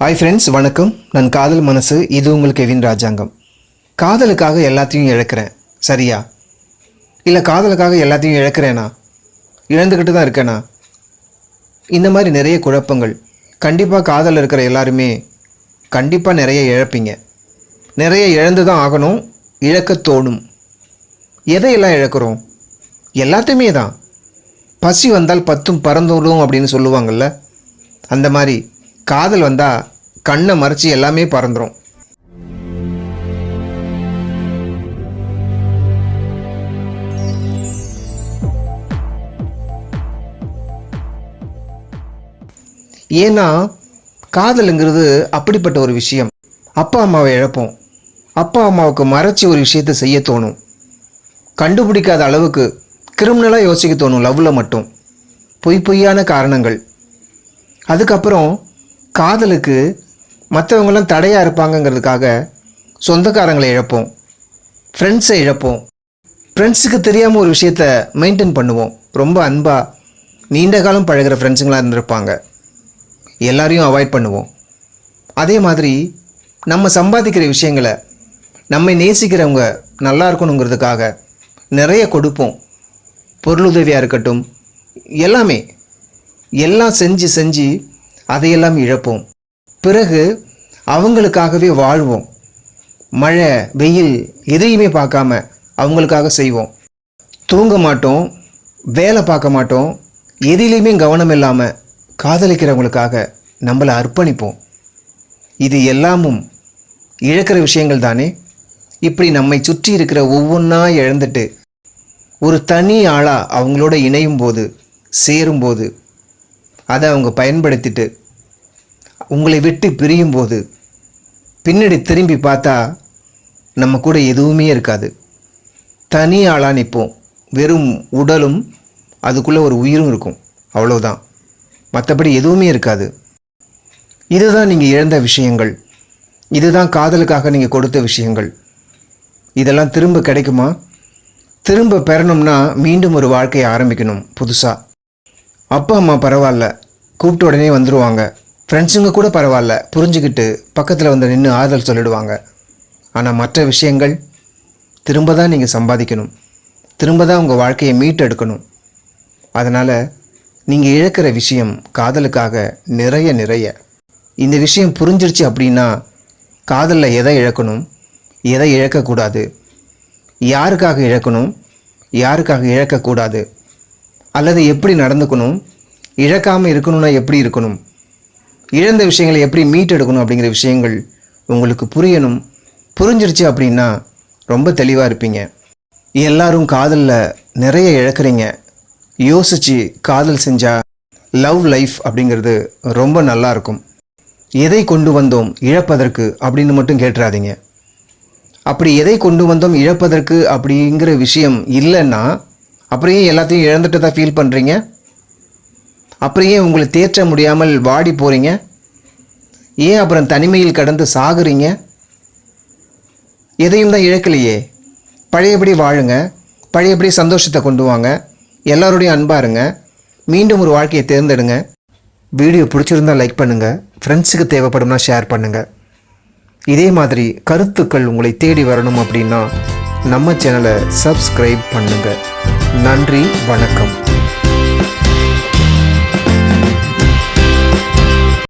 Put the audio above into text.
Hi friends வணக்கம். நான் காதல் மனசு இது உங்கள் கெவின் ராஜாங்கம். காதலுக்காக எல்லாத்தையும் இழக்கிறேன் சரியா? இல்லை காதலுக்காக எல்லாத்தையும் இழக்கிறேனா? இழந்துக்கிட்டு தான் இருக்கேனா? இந்த மாதிரி நிறைய குழப்பங்கள். கண்டிப்பாக காதல் இருக்கிற எல்லாருமே கண்டிப்பாக நிறைய இழப்பீங்க. நிறைய இழந்து தான் ஆகணும். இழக்க தோணும். எதையெல்லாம் இழக்கிறோம்? எல்லாத்தையுமே தான். பசி வந்தால் பத்தும் பறந்துடும் அப்படின்னு சொல்லுவாங்கள்ல அந்த மாதிரி காதல் வந்தால் கண்ணை மறைச்சி எல்லாமே பறந்துடும் ஏன்னா காதலுங்கிறது அப்படிப்பட்ட ஒரு விஷயம். அப்பா அம்மாவை இழப்போம். அப்பா அம்மாவுக்கு மறைச்சி ஒரு விஷயத்தை செய்ய தோணும். கண்டுபிடிக்காத அளவுக்கு கிரிமினலாக யோசிக்க தோணும் லவ்வில் மட்டும். பொய் பொய்யான காரணங்கள். அதுக்கப்புறம் காதலுக்கு மற்றவங்களாம் தடையாக இருப்பாங்கங்கிறதுக்காக சொந்தக்காரங்களை இழப்போம். ஃப்ரெண்ட்ஸை இழப்போம். ஃப்ரெண்ட்ஸுக்கு தெரியாமல் ஒரு விஷயத்த மெயின்டைன் பண்ணுவோம். ரொம்ப அன்பாக நீண்ட காலம் பழகுற ஃப்ரெண்ட்ஸுங்களாக இருந்திருப்பாங்க. எல்லாரையும் அவாய்ட் பண்ணுவோம். அதே மாதிரி நம்ம சம்பாதிக்கிற விஷயங்களை நம்மை நேசிக்கிறவங்க நல்லா இருக்கணுங்கிறதுக்காக நிறைய கொடுப்போம். பொருளுதவியாக இருக்கட்டும் எல்லாமே எல்லாம் செஞ்சு செஞ்சு அதையெல்லாம் இழப்போம். பிறகு அவங்களுக்காகவே வாழ்வோம். மழை வெயில் எதையுமே பார்க்காம அவங்களுக்காக செய்வோம். தூங்க மாட்டோம் வேலை பார்க்க மாட்டோம் எதிலையுமே கவனம் இல்லாமல் காதலிக்கிறவங்களுக்காக நம்மளை அர்ப்பணிப்போம். இது எல்லாமும் இழக்கிற விஷயங்கள் தானே? இப்படி நம்மை சுற்றி இருக்கிற ஒவ்வொன்றா இழந்துட்டு ஒரு தனி ஆளாக அவங்களோட இணையும் போது சேரும்போது அதை அவங்க பயன்படுத்திட்டு உங்களை விட்டு பிரியும் போது பின்னாடி திரும்பி பார்த்தா நம்ம கூட எதுவுமே இருக்காது. தனி ஆளாக நிற்போம். வெறும் உடலும் அதுக்குள்ளே ஒரு உயிரும் இருக்கும். அவ்வளோதான் மற்றபடி எதுவுமே இருக்காது. இதுதான் நீங்கள் இழந்த விஷயங்கள். இதுதான் காதலுக்காக நீங்கள் கொடுத்த விஷயங்கள். இதெல்லாம் திரும்ப கிடைக்குமா? திரும்ப பெறணும்னா மீண்டும் ஒரு வாழ்க்கையை ஆரம்பிக்கணும் புதுசாக அப்பா அம்மா பரவாயில்ல. கூப்பிட்ட உடனே வந்துடுவாங்க ஃப்ரெண்ட்ஸுங்க கூட பரவாயில்ல. புரிஞ்சுக்கிட்டு பக்கத்தில் வந்து நின்று ஆறுதல் சொல்லிடுவாங்க. ஆனால் மற்ற விஷயங்கள் திரும்ப தான் நீங்கள் சம்பாதிக்கணும். திரும்ப தான் உங்கள் வாழ்க்கையை மீட்டெடுக்கணும். அதனால் நீங்கள் இழக்கிற விஷயம் காதலுக்காக நிறைய நிறைய. இந்த விஷயம் புரிஞ்சிருச்சு அப்படின்னா காதலில் எதை இழக்கணும்? எதை இழக்கக்கூடாது? யாருக்காக இழக்கணும்? யாருக்காக இழக்கக்கூடாது? அல்லது எப்படி நடந்துக்கணும்? இழக்காமல் இருக்கணும்னா எப்படி இருக்கணும்? இழந்த விஷயங்களை எப்படி மீட்டெடுக்கணும் அப்படிங்கிற விஷயங்கள் உங்களுக்கு புரியணும். புரிஞ்சிருச்சு அப்படின்னா ரொம்ப தெளிவாக இருப்பீங்க. எல்லாரும் காதலில் நிறைய இழக்கிறீங்க. யோசித்து காதல் செஞ்சால் லவ் லைஃப் அப்படிங்கிறது ரொம்ப நல்லா இருக்கும். எதை கொண்டு வந்தோம் இழப்பதற்கு அப்படின்னு மட்டும் கேட்டுறாதீங்க. அப்படி எதை கொண்டு வந்தோம் இழப்பதற்கு அப்படிங்கிற விஷயம் இல்லைன்னா அப்படியே எல்லாத்தையும் இழந்துட்டு தான் ஃபீல் பண்ணுறீங்க அப்படியே உங்களை தேற்ற முடியாமல் வாடி போகிறீங்க ஏன் அப்புறம் தனிமையில் கடந்து சாகுறீங்க? எதையும் தான் இழக்கலையே. பழையபடி வாழுங்க. பழையபடி சந்தோஷத்தை கொண்டு வாங்க. எல்லாரோடையும் அன்பாக இருங்க. மீண்டும் ஒரு வாழ்க்கையை தேர்ந்தெடுங்க. வீடியோ பிடிச்சிருந்தா லைக் பண்ணுங்கள் ஃப்ரெண்ட்ஸுக்கு தேவைப்படும்னா ஷேர் பண்ணுங்கள் இதே மாதிரி கருத்துக்கள் உங்களை தேடி வரணும் அப்படின்னா நம்ம சேனலை சப்ஸ்கிரைப் பண்ணுங்கள் நன்றி வணக்கம்.